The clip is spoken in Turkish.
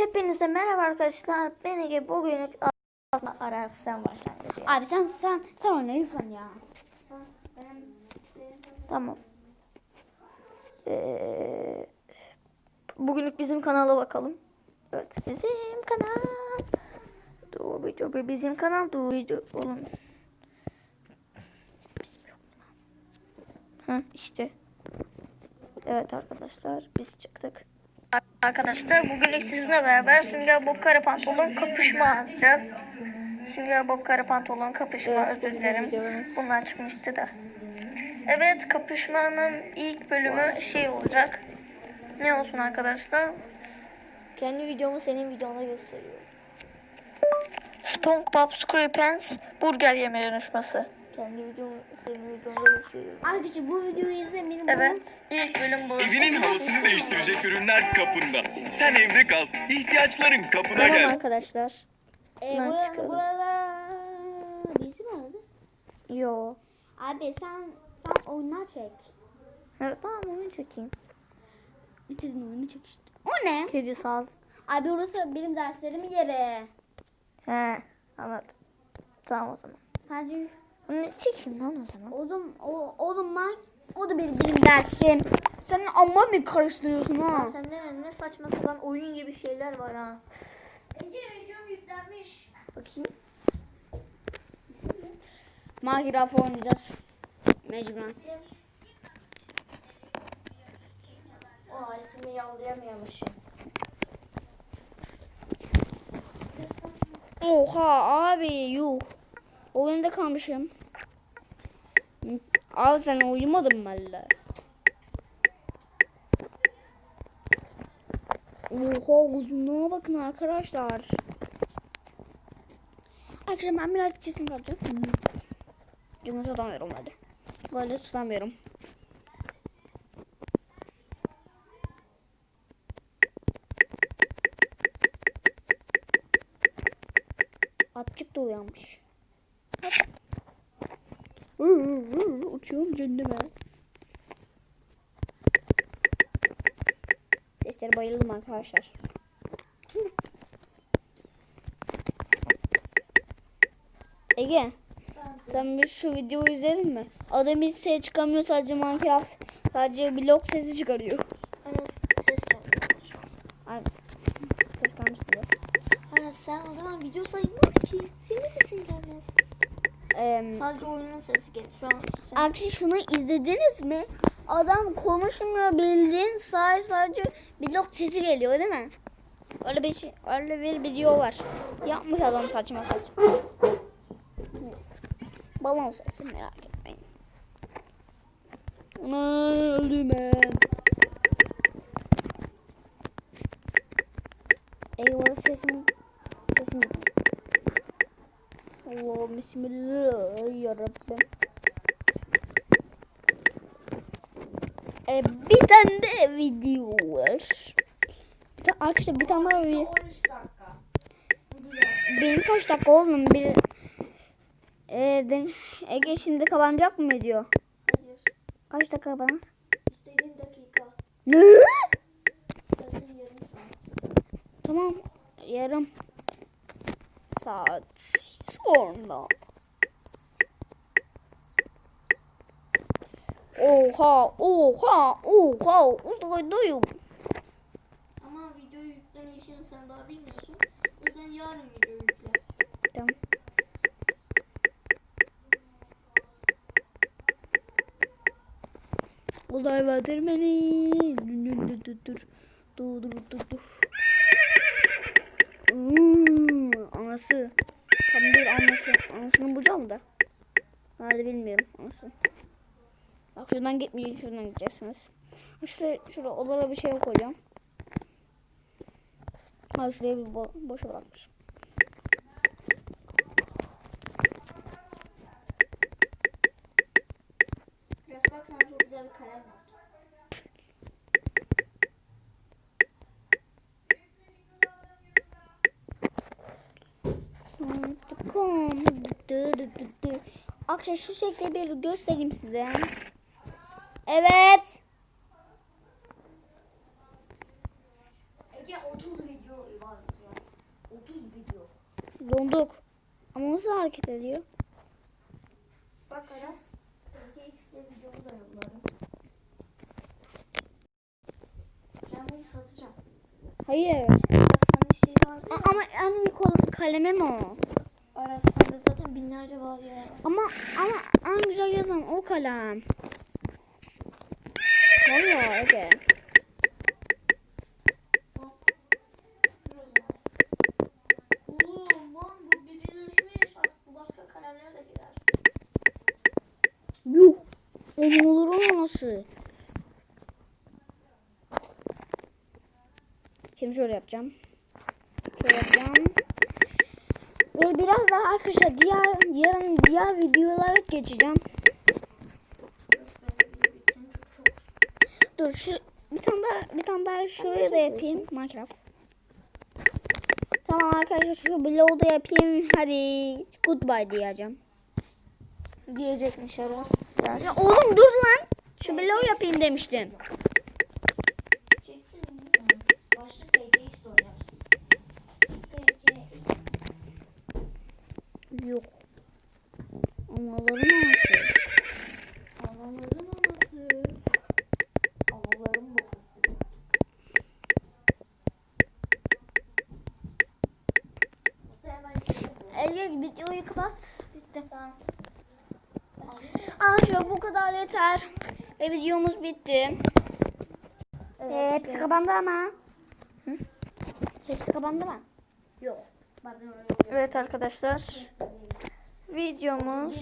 Hepinize merhaba arkadaşlar. Ben Ege bugün aslında arasından başlangıcı. Abi sen sen sen oyna lütfen ya. Tamam. Ee, bugünlük bizim kanala bakalım. Evet bizim kanal. Doğru doğru bizim kanal doğru olun. Bizim yok lan? Ha işte. Evet arkadaşlar biz çıktık. Arkadaşlar bugünlük sizinle beraber Sünger Bob Kara Pantolon kapışma atacağız. Sünger Bob Kara Pantolon kapışma özür dilerim. Bunlar çıkmıştı da. Evet kapışmanın ilk bölümü şey olacak. Ne olsun arkadaşlar? Kendi videomu senin videona gösteriyorum. SpongeBob SquarePants burger yeme yarışması. Kendi videomu senin videonda gösteriyorum. Arkadaşlar bu videoyu izlemeyin. Evet ilk bölüm bu. Evinin havasını değiştirecek ürünler kapında. Sen evde kal. İhtiyaçların kapına Tamam gelsin. arkadaşlar. Ee, Lan burada, çıkalım. burada birisi mi aradı? Yo. Abi sen sen oyunlar çek. Evet tamam onu çekeyim. Bitirdin oyunu çek işte. O ne? Kedi saz. Abi orası benim derslerim yeri. He anladım. Tamam o zaman. Sadece Bunu ne çekeyim lan o zaman? oğlum o oğlum bak o da benim benim dersim. Sen amma mı karıştırıyorsun ha? Sende ne, ne saçma sapan oyun gibi şeyler var ha. Bakayım. Minecraft oynayacağız. Mecburen. O ismi yollayamıyormuşum. Oha abi yuh. Oyunda kalmışım. Abi sen uyumadın mı valla? Oha uzunluğa bakın arkadaşlar. Arkadaşlar ben birazcık çizim yapacağım. Cümle tutamıyorum hadi. Böyle tutamıyorum. Atçık da uyanmış. Uçuyorum cenneme. Seslere bayıldım arkadaşlar. Ege, sen bir şu videoyu izledin mi? Adam hiç ses çıkamıyor sadece Minecraft. Sadece blok sesi çıkarıyor. Hani ses gelmiyor. Ay, ses kalmıştır. Hani sen o zaman video sayılmaz ki. Senin sesin gelmez. Ee, Sadece oyunun sesi gelir. Şu an sen Arkadaşlar şunu izlediniz mi? Adam konuşmuyor bildiğin sadece sadece blok sesi geliyor değil mi? Öyle bir şey, öyle bir video var. Yapmış adam saçma saçma. Balon sesi merak etmeyin. Ana öldüm ben. Eyvah sesim sesim Allah bismillahirrahmanirrahim. E, bir tane de video var. Bir ta- arkadaşlar bir tane daha video. 13 dakika. Benim kaç dakika oğlum bir e, den- Ege şimdi kapanacak mı video? Hayır. Kaç dakika bana? İstediğin dakika. Ne? Yarım saat. Tamam yarım saat sonra. Oha oha oha uzaydayım. Ama videoyu yükleme işini sen daha bilmiyorsun. O yüzden yarın video yükle. Tamam. Olay vardır beni. Dur dur dur dur. Dur dur dur dur. Anası. Tam bir anası. Anasını bulacağım da. Nerede bilmiyorum anası. Bak şuradan gitmeyin şuradan gideceksiniz. Şuraya, şuraya odalara bir şey koyacağım. Ha şuraya bir bo boş bırakmışım. Biraz bak sana çok güzel bir kalem yaptım. Akşam şu şekilde bir göstereyim size. Evet. Ege 30 video var. Donduk. Ama nasıl hareket ediyor? Bak Aras. PKX'de videomu da yolladım. Ben bunu satacağım. Hayır. Sana şey. A- ama iyi kol- kalemim o. Aras sende zaten binlerce var ya. Ama ama en güzel yazan o kalem. Vallahi Ege. Yuh. O ne olur o nasıl? Şimdi şöyle yapacağım. Şöyle yapacağım. Ve biraz daha arkadaşlar diğer yarın diğer videolara geçeceğim. Dur şu bir tane daha bir tane daha şuraya da yapayım Minecraft. Tamam arkadaşlar şu bloğu da yapayım. Hadi goodbye diyeceğim. Diyecekmiş Aras. Ya oğlum dur lan. Şu bloğu yapayım demiştim. Yok. Amaların nasıl? Havaların anası. Havaların babası. Ege videoyu kapat. Bitti. Tamam. Arkadaşlar bu kadar yeter. Ve videomuz bitti. Ee, hepsi kapandı ama. Hı? Hepsi kapandı mı? Yok. Evet arkadaşlar. Videomuz.